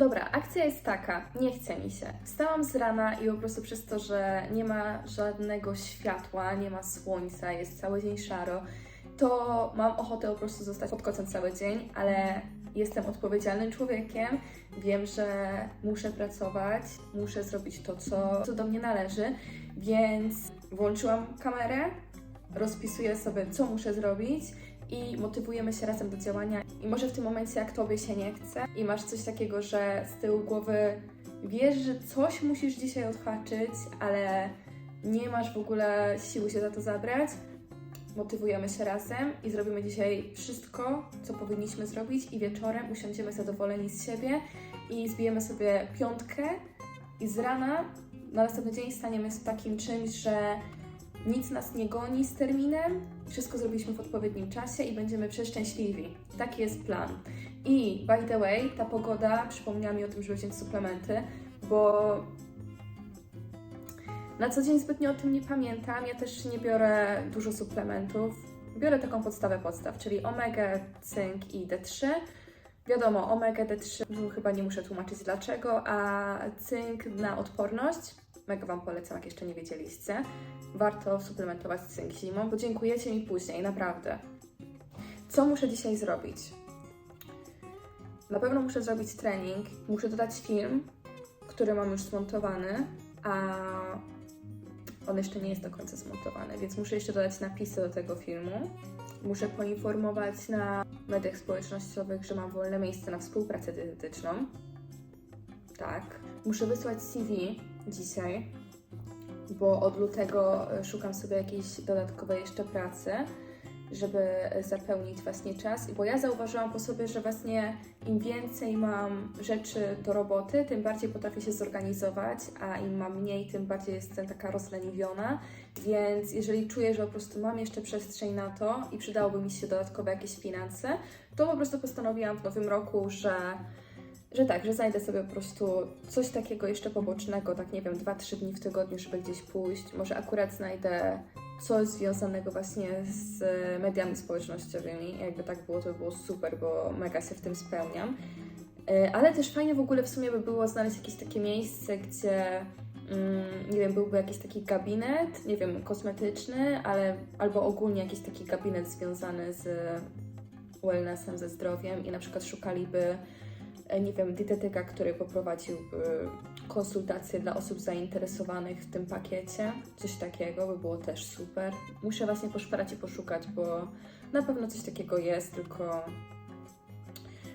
Dobra, akcja jest taka, nie chce mi się. Wstałam z rana i po prostu przez to, że nie ma żadnego światła, nie ma słońca, jest cały dzień szaro, to mam ochotę po prostu zostać pod kocem cały dzień, ale jestem odpowiedzialnym człowiekiem, wiem, że muszę pracować, muszę zrobić to, co, co do mnie należy, więc włączyłam kamerę, rozpisuję sobie, co muszę zrobić i motywujemy się razem do działania. I może w tym momencie, jak tobie się nie chce i masz coś takiego, że z tyłu głowy wiesz, że coś musisz dzisiaj odhaczyć, ale nie masz w ogóle siły się za to zabrać, motywujemy się razem i zrobimy dzisiaj wszystko, co powinniśmy zrobić i wieczorem usiądziemy zadowoleni z siebie i zbijemy sobie piątkę i z rana na następny dzień staniemy z takim czymś, że nic nas nie goni z terminem, wszystko zrobiliśmy w odpowiednim czasie i będziemy przeszczęśliwi. Taki jest plan. I by the way, ta pogoda przypomniała mi o tym, żeby wziąć suplementy, bo na co dzień zbytnio o tym nie pamiętam. Ja też nie biorę dużo suplementów. Biorę taką podstawę podstaw, czyli omega, cynk i D3. Wiadomo, omega D3 no, chyba nie muszę tłumaczyć dlaczego, a cynk na odporność. Mega Wam polecam, jak jeszcze nie wiedzieliście. Warto suplementować cynk zimą, bo dziękujecie mi później, naprawdę. Co muszę dzisiaj zrobić? Na pewno muszę zrobić trening, muszę dodać film, który mam już zmontowany, a on jeszcze nie jest do końca zmontowany, więc muszę jeszcze dodać napisy do tego filmu. Muszę poinformować na mediach społecznościowych, że mam wolne miejsce na współpracę dietetyczną. Tak. Muszę wysłać CV dzisiaj, bo od lutego e, szukam sobie jakiejś dodatkowej jeszcze pracy, żeby e, zapełnić właśnie czas. Bo ja zauważyłam po sobie, że właśnie im więcej mam rzeczy do roboty, tym bardziej potrafię się zorganizować, a im mam mniej, tym bardziej jestem taka rozleniwiona. Więc jeżeli czuję, że po prostu mam jeszcze przestrzeń na to i przydałoby mi się dodatkowe jakieś finanse, to po prostu postanowiłam w nowym roku, że że tak, że znajdę sobie po prostu coś takiego jeszcze pobocznego, tak nie wiem, 2-3 dni w tygodniu, żeby gdzieś pójść. Może akurat znajdę coś związanego właśnie z mediami społecznościowymi. Jakby tak było, to by było super, bo mega się w tym spełniam. E, Ale też fajnie w ogóle w sumie by było znaleźć jakieś takie miejsce, gdzie mm, nie wiem, byłby jakiś taki gabinet, nie wiem, kosmetyczny, ale albo ogólnie jakiś taki gabinet związany z wellnessem, ze zdrowiem i na przykład szukaliby e, nie wiem, dietetyka, który poprowadziłby konsultacje dla osób zainteresowanych w tym pakiecie. Coś takiego by było też super. Muszę właśnie poszperać i poszukać, bo na pewno coś takiego jest, tylko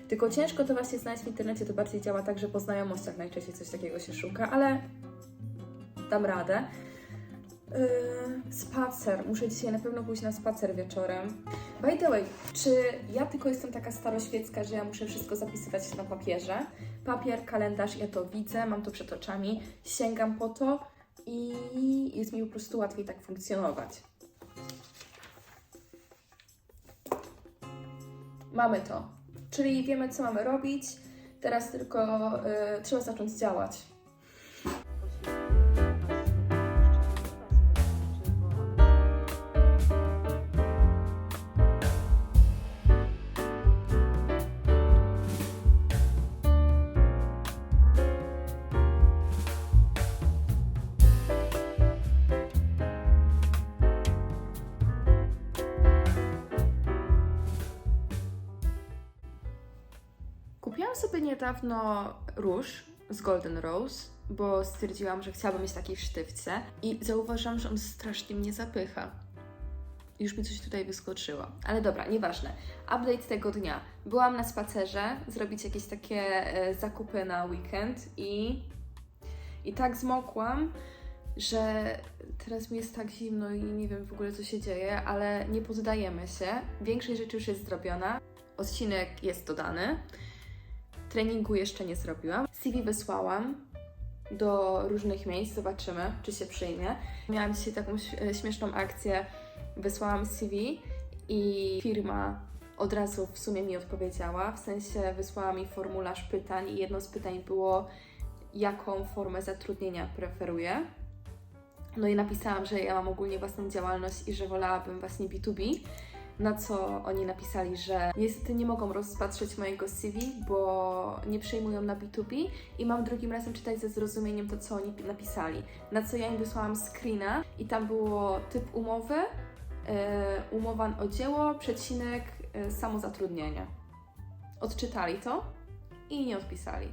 tylko ciężko to właśnie znaleźć w internecie, to bardziej działa tak, że po znajomostach najczęściej coś takiego się szuka, ale dam radę. Yy, spacer. Muszę dzisiaj na pewno pójść na spacer wieczorem. By the way, czy ja tylko jestem taka staroświecka, że ja muszę wszystko zapisywać na papierze? Papier, kalendarz, ja to widzę, mam to przed oczami, sięgam po to i jest mi po prostu łatwiej tak funkcjonować. Mamy to. Czyli wiemy, co mamy robić. Teraz tylko y, trzeba zacząć działać. Kupiłam sobie niedawno róż z Golden Rose, bo stwierdziłam, że chciałabym mieć taki w sztywce i zauważyłam, że on strasznie mnie zapycha. Już mi coś tutaj wyskoczyło. Ale dobra, nieważne. Update tego dnia. Byłam na spacerze, zrobić jakieś takie e, zakupy na weekend i, i tak zmokłam, że teraz mi jest tak zimno i nie wiem w ogóle co się dzieje, ale nie poddajemy się. Większość rzeczy już jest zrobiona. Odcinek jest dodany. Treningu jeszcze nie zrobiłam. CV wysłałam do różnych miejsc, zobaczymy, czy się przyjmie. Miałam dzisiaj taką e, śmieszną akcję. Wysłałam CV i firma od razu w sumie mi odpowiedziała. W sensie wysłała mi formularz pytań i jedno z pytań było, jaką formę zatrudnienia preferuję. No i napisałam, że ja mam ogólnie własną działalność i że wolałabym właśnie B2B. Na co oni napisali, że niestety nie mogą rozpatrzeć mojego CV, bo nie przyjmują na B2B i mam drugim razem czytać ze zrozumieniem to, co oni napisali. Na co ja im wysłałam screena i tam było typ umowy, e, umowa o dzieło, przecinek, e, samozatrudnienie. Odczytali to i nie odpisali.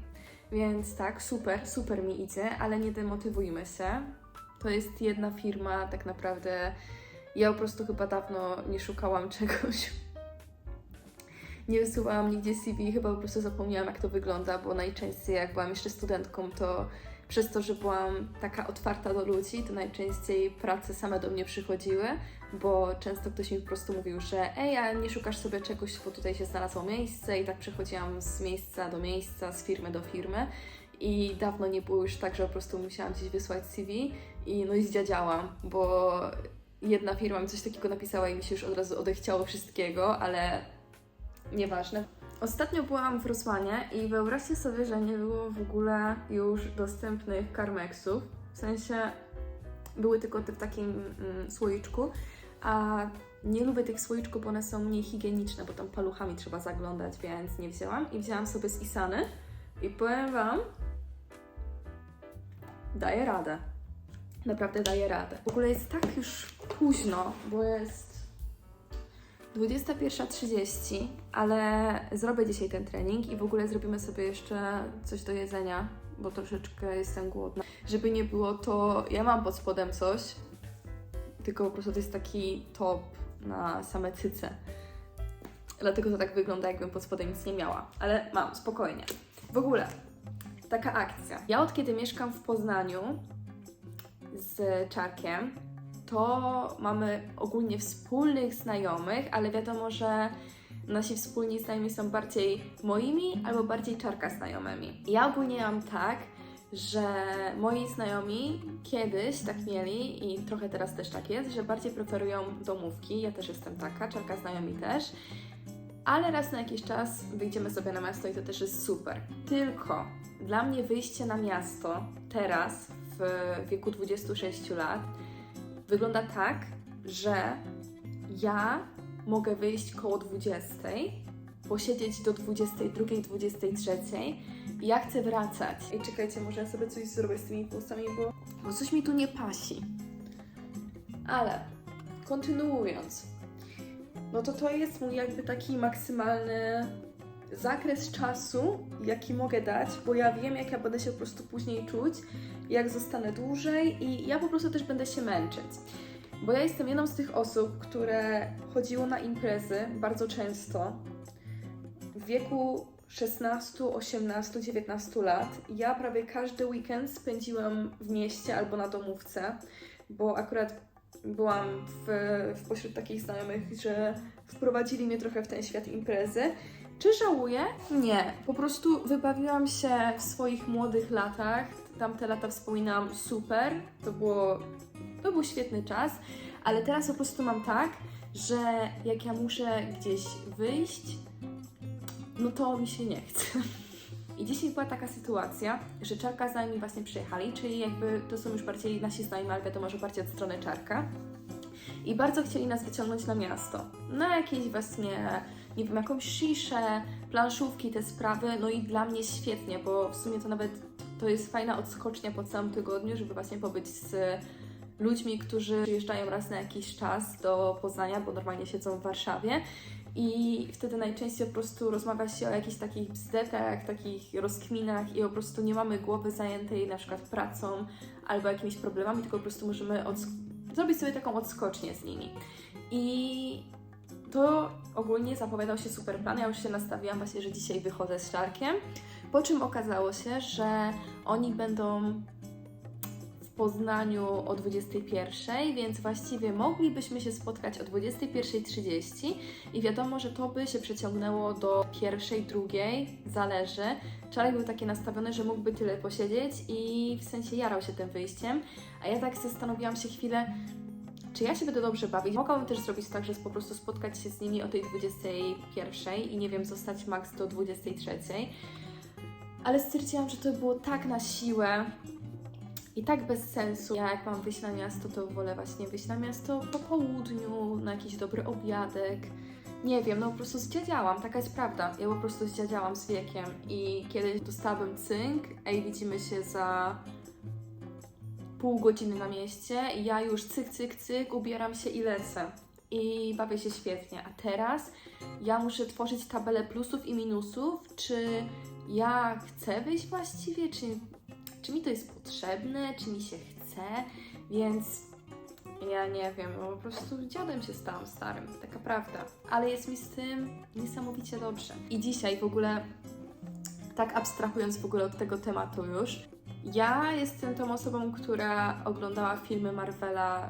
Więc tak, super, super mi idzie, ale nie demotywujmy się. To jest jedna firma, tak naprawdę. Ja po prostu chyba dawno nie szukałam czegoś. Nie wysyłałam nigdzie CV, chyba po prostu zapomniałam, jak to wygląda, bo najczęściej, jak byłam jeszcze studentką, to przez to, że byłam taka otwarta do ludzi, to najczęściej prace same do mnie przychodziły, bo często ktoś mi po prostu mówił, że ej, a nie szukasz sobie czegoś, bo tutaj się znalazło miejsce i tak przechodziłam z miejsca do miejsca, z firmy do firmy i dawno nie było już tak, że po prostu musiałam gdzieś wysłać CV i no i zdziadziałam, bo jedna firma mi coś takiego napisała i mi się już od razu odechciało wszystkiego, ale nieważne. Ostatnio byłam w Rosmanie i wyobraźcie sobie, że nie było w ogóle już dostępnych karmeksów. W sensie były tylko te w takim mm, słoiczku, a nie lubię tych słoiczków, bo one są mniej higieniczne, bo tam paluchami trzeba zaglądać, więc nie wzięłam. I wzięłam sobie z Isany i powiem Wam, daję radę. Naprawdę daję radę. W ogóle jest tak już późno, bo jest 21.30, ale zrobię dzisiaj ten trening i w ogóle zrobimy sobie jeszcze coś do jedzenia, bo troszeczkę jestem głodna. Żeby nie było to, ja mam pod spodem coś, tylko po prostu to jest taki top na same cyce. Dlatego to tak wygląda, jakbym pod spodem nic nie miała. Ale mam, spokojnie. W ogóle, taka akcja. Ja od kiedy mieszkam w Poznaniu z Czarkiem, to mamy ogólnie wspólnych znajomych, ale wiadomo, że nasi wspólni znajomi są bardziej moimi albo bardziej czarka znajomymi. Ja ogólnie mam tak, że moi znajomi kiedyś tak mieli i trochę teraz też tak jest, że bardziej preferują domówki. Ja też jestem taka, czarka znajomi też. Ale raz na jakiś czas wyjdziemy sobie na miasto i to też jest super. Tylko dla mnie wyjście na miasto teraz w wieku 26 lat wygląda tak, że ja mogę wyjść koło 20, posiedzieć do 22, 23 i ja chcę wracać. I czekajcie, może ja sobie coś zrobię z tymi włosami, bo, bo coś mi tu nie pasi. Ale kontynuując, no to to jest mój jakby taki maksymalny zakres czasu, jaki mogę dać, bo ja wiem, jak ja będę się po prostu później czuć, jak zostanę dłużej i ja po prostu też będę się męczyć. Bo ja jestem jedną z tych osób, które chodziło na imprezy bardzo często. W wieku 16, 18, 19 lat ja prawie każdy weekend spędziłam w mieście albo na domówce, bo akurat byłam w, w pośród takich znajomych, że wprowadzili mnie trochę w ten świat imprezy. Czy żałuję? Nie. Po prostu wybawiłam się w swoich młodych latach. Tamte lata wspominam super. To było, to był świetny czas, ale teraz po prostu mam tak, że jak ja muszę gdzieś wyjść, no to mi się nie chce. I dzisiaj była taka sytuacja, że Czarka znajomi właśnie przyjechali, czyli jakby to są już bardziej nasi znajomi, ale wiadomo, że bardziej od strony Czarka. I bardzo chcieli nas wyciągnąć na miasto. Na jakieś właśnie, nie wiem, jakąś sziszę, planszówki, te sprawy. No i dla mnie świetnie, bo w sumie to nawet to jest fajna odskocznia po całym tygodniu, żeby właśnie pobyć z ludźmi, którzy przyjeżdżają raz na jakiś czas do Poznania, bo normalnie siedzą w Warszawie. I wtedy najczęściej po prostu rozmawia się o jakichś takich bzdetach, takich rozkminach i po prostu nie mamy głowy zajętej na przykład pracą albo jakimiś problemami, tylko po prostu możemy zrobić sobie taką odskocznię z nimi. I to ogólnie zapowiadał się super plan. Ja już się nastawiłam właśnie, że dzisiaj wychodzę z Czarkiem. Po czym okazało się, że oni będą w Poznaniu o 21, więc właściwie moglibyśmy się spotkać o 21.30 i wiadomo, że to by się przeciągnęło do pierwszej, drugiej, zależy. Czarek był taki nastawiony, że mógłby tyle posiedzieć i w sensie jarał się tym wyjściem, a ja tak zastanowiłam się chwilę, czy ja się będę dobrze bawić. Mogłabym też zrobić tak, że po prostu spotkać się z nimi o tej 21 i nie wiem, zostać max do 23. Ale stwierdziłam, że to było tak na siłę, i tak bez sensu. Ja jak mam wyjść na miasto, to wolę właśnie wyjść na miasto po południu, na jakiś dobry obiadek. Nie wiem, no po prostu zdziadziałam, taka jest prawda. Ja po prostu zdziadziałam z wiekiem i kiedyś dostałabym cynk, ej, widzimy się za pół godziny na mieście i ja już cyk, cyk, cyk, ubieram się i lecę. I bawię się świetnie. A teraz ja muszę tworzyć tabelę plusów i minusów, czy ja chcę wyjść właściwie, czy, czy mi to jest potrzebne, czy mi się chce, więc ja nie wiem, no po prostu dziadem się stałam starym, taka prawda. Ale jest mi z tym niesamowicie dobrze. I dzisiaj w ogóle, tak abstrahując w ogóle od tego tematu już, ja jestem tą osobą, która oglądała filmy Marvela,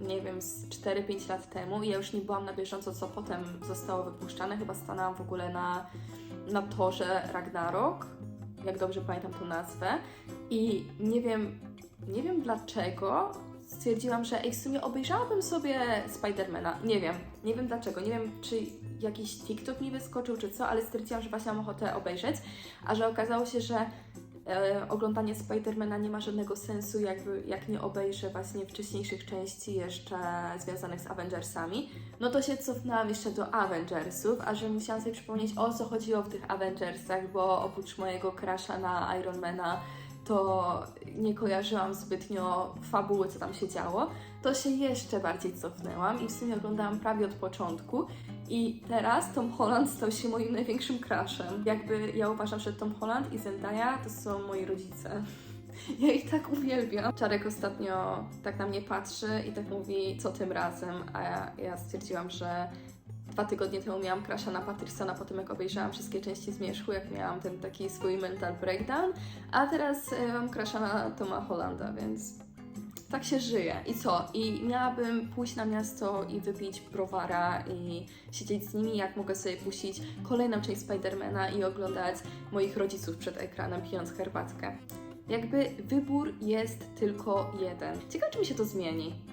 nie wiem, z 4-5 lat temu i ja już nie byłam na bieżąco, co potem zostało wypuszczane. Chyba stanęłam w ogóle na, na torze Ragnarok, jak dobrze pamiętam tą nazwę. I nie wiem, nie wiem dlaczego stwierdziłam, że ej, w sumie obejrzałabym sobie Spidermana. Nie wiem, nie wiem dlaczego, nie wiem czy jakiś TikTok mi wyskoczył czy co, ale stwierdziłam, że właśnie mam ochotę obejrzeć, a że okazało się, że e, oglądanie Spidermana nie ma żadnego sensu, jakby jak nie obejrzę właśnie wcześniejszych części jeszcze związanych z Avengersami, no to się cofnęłam jeszcze do Avengersów, a że musiałam sobie przypomnieć o co chodziło w tych Avengersach, bo oprócz mojego crusha na Ironmana to nie kojarzyłam zbytnio fabuły, co tam się działo, to się jeszcze bardziej cofnęłam i w sumie oglądałam prawie od początku. I teraz Tom Holland stał się moim największym crushem. Jakby ja uważam, że Tom Holland i Zendaya to są moi rodzice. Ja ich tak uwielbiam. Czarek ostatnio tak na mnie patrzy i tak mówi, co tym razem, a ja, ja stwierdziłam, że dwa tygodnie temu miałam crusha na Pattersona po tym, jak obejrzałam wszystkie części Zmierzchu, jak miałam ten taki swój mental breakdown, a teraz e, mam crusha na Toma Hollanda, więc tak się żyje. I co? I miałabym pójść na miasto i wypić browara i siedzieć z nimi, jak mogę sobie puścić kolejną część Spidermana i oglądać moich rodziców przed ekranem, pijąc herbatkę. Jakby wybór jest tylko jeden. Ciekawe, czy mi się to zmieni.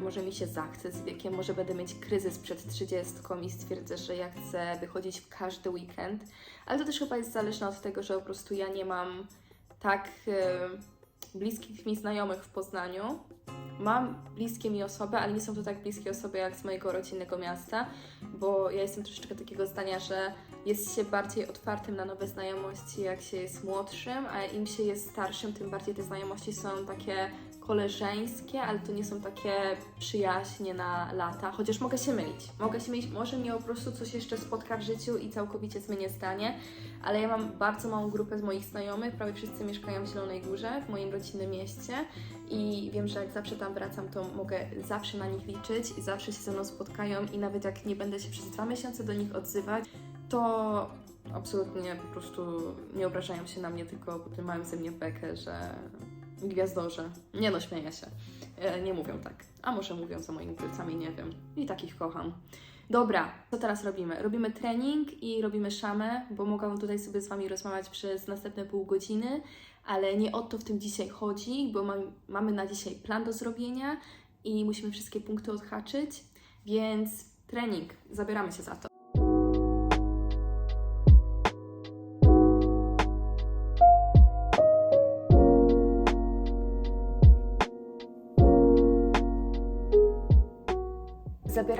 Może mi się zachce z wiekiem, może będę mieć kryzys przed 30 i stwierdzę, że ja chcę wychodzić w każdy weekend. Ale to też chyba jest zależne od tego, że po prostu ja nie mam tak e, bliskich mi znajomych w Poznaniu. Mam bliskie mi osoby, ale nie są to tak bliskie osoby jak z mojego rodzinnego miasta, bo ja jestem troszeczkę takiego zdania, że jest się bardziej otwartym na nowe znajomości, jak się jest młodszym, a im się jest starszym, tym bardziej te znajomości są takie koleżeńskie, ale to nie są takie przyjaźnie na lata, chociaż mogę się mylić. Mogę się mylić, może mnie po prostu coś jeszcze spotka w życiu i całkowicie zmienię zdanie, ale ja mam bardzo małą grupę z moich znajomych, prawie wszyscy mieszkają w Zielonej Górze, w moim rodzinnym mieście. I wiem, że jak zawsze tam wracam, to mogę zawsze na nich liczyć i zawsze się ze mną spotkają. I nawet jak nie będę się przez dwa miesiące do nich odzywać, to absolutnie po prostu nie obrażają się na mnie, tylko potem mają ze mnie bekę, że gwiazdorze. Nie no, śmieję się. E, nie mówią tak. A może mówią za moimi plecami, nie wiem. I takich kocham. Dobra, co teraz robimy? Robimy trening i robimy szamę, bo mogłam tutaj sobie z Wami rozmawiać przez następne pół godziny, ale nie o to w tym dzisiaj chodzi, bo mam, mamy na dzisiaj plan do zrobienia i musimy wszystkie punkty odhaczyć, więc trening, zabieramy się za to.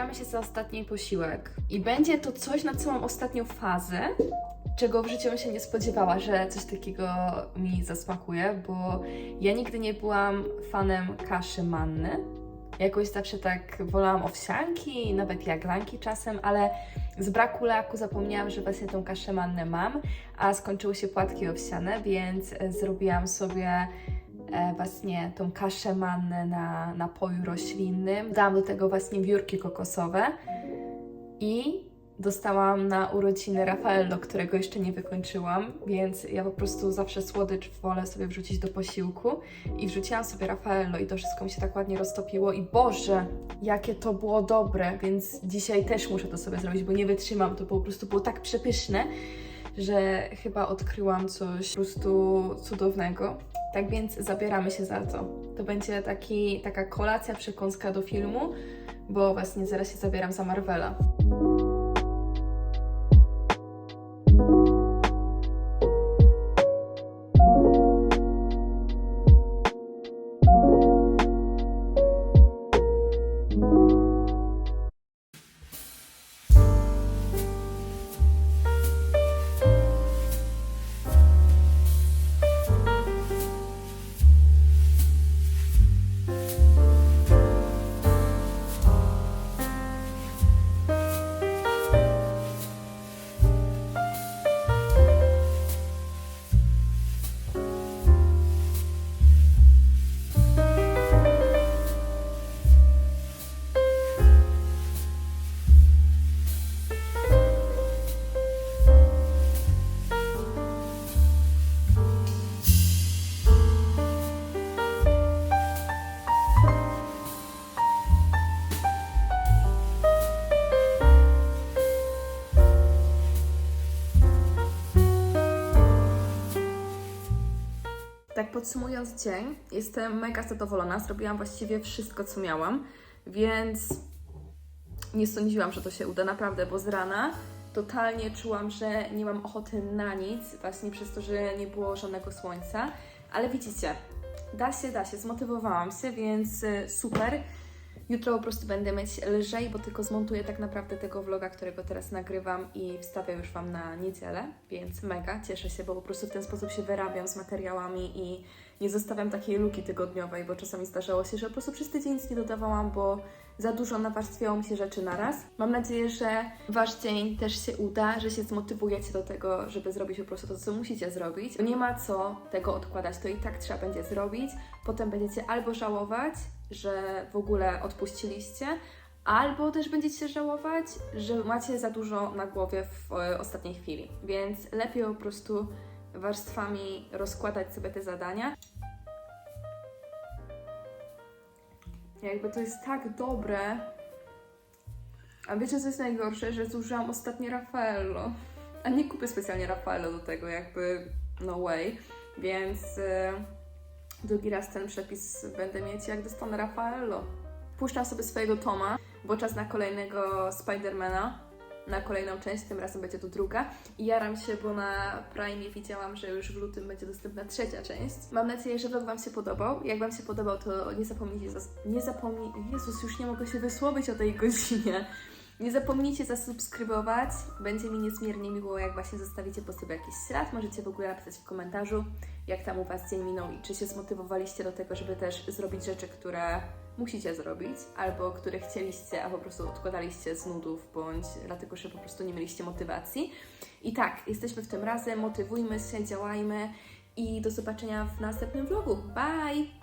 Zabieramy się za ostatni posiłek i będzie to coś, na mam ostatnią fazę, czego w życiu się nie spodziewała, że coś takiego mi zasmakuje, bo ja nigdy nie byłam fanem kaszy manny. Jakoś zawsze tak wolałam owsianki, nawet jaglanki czasem, ale z braku laku zapomniałam, że właśnie tą kaszę mannę mam, a skończyły się płatki owsiane, więc zrobiłam sobie właśnie tą kaszę mannę na napoju roślinnym. Dałam do tego właśnie wiórki kokosowe i dostałam na urodziny Raffaello, którego jeszcze nie wykończyłam, więc ja po prostu zawsze słodycz wolę sobie wrzucić do posiłku i wrzuciłam sobie Raffaello i to wszystko mi się tak ładnie roztopiło i Boże, jakie to było dobre, więc dzisiaj też muszę to sobie zrobić, bo nie wytrzymam, to po prostu było tak przepyszne, że chyba odkryłam coś po prostu cudownego. Tak więc zabieramy się za to. To będzie taki, taka kolacja, przekąska do filmu, bo właśnie zaraz się zabieram za Marvela. Podsumując dzień, jestem mega zadowolona. Zrobiłam właściwie wszystko, co miałam, więc nie sądziłam, że to się uda naprawdę, bo z rana totalnie czułam, że nie mam ochoty na nic, właśnie przez to, że nie było żadnego słońca. Ale widzicie, da się, da się, zmotywowałam się, więc y, super. Jutro po prostu będę mieć lżej, bo tylko zmontuję tak naprawdę tego vloga, którego teraz nagrywam i wstawię już Wam na niedzielę, więc mega, cieszę się, bo po prostu w ten sposób się wyrabiam z materiałami i nie zostawiam takiej luki tygodniowej, bo czasami zdarzało się, że po prostu przez tydzień nic nie dodawałam, bo za dużo nawarstwiało mi się rzeczy na raz. Mam nadzieję, że Wasz dzień też się uda, że się zmotywujecie do tego, żeby zrobić po prostu to, co musicie zrobić. Nie ma co tego odkładać, to i tak trzeba będzie zrobić. Potem będziecie albo żałować, że w ogóle odpuściliście, albo też będziecie żałować, że macie za dużo na głowie w e, ostatniej chwili. Więc lepiej po prostu warstwami rozkładać sobie te zadania. Jakby to jest tak dobre. A wiecie, co jest najgorsze? Że zużyłam ostatnie Raffaello. A nie kupię specjalnie Raffaello do tego, jakby no way. Więc e, drugi raz ten przepis będę mieć, jak dostanę Raffaello. Puszczam sobie swojego Toma, bo czas na kolejnego Spidermana, na kolejną część, tym razem będzie to druga. I jaram się, bo na Prime widziałam, że już w lutym będzie dostępna trzecia część. Mam nadzieję, że vlog Wam się podobał. Jak Wam się podobał, to nie zapomnijcie, nie zapomnij... Jezus, już nie mogę się wysłowić o tej godzinie. Nie zapomnijcie zasubskrybować. Będzie mi niezmiernie miło, jak właśnie zostawicie po sobie jakiś ślad. Możecie w ogóle napisać w komentarzu, jak tam u Was dzień minął i czy się zmotywowaliście do tego, żeby też zrobić rzeczy, które musicie zrobić, albo które chcieliście, a po prostu odkładaliście z nudów, bądź dlatego, że po prostu nie mieliście motywacji. I tak, jesteśmy w tym razem, motywujmy się, działajmy i do zobaczenia w następnym vlogu. Bye!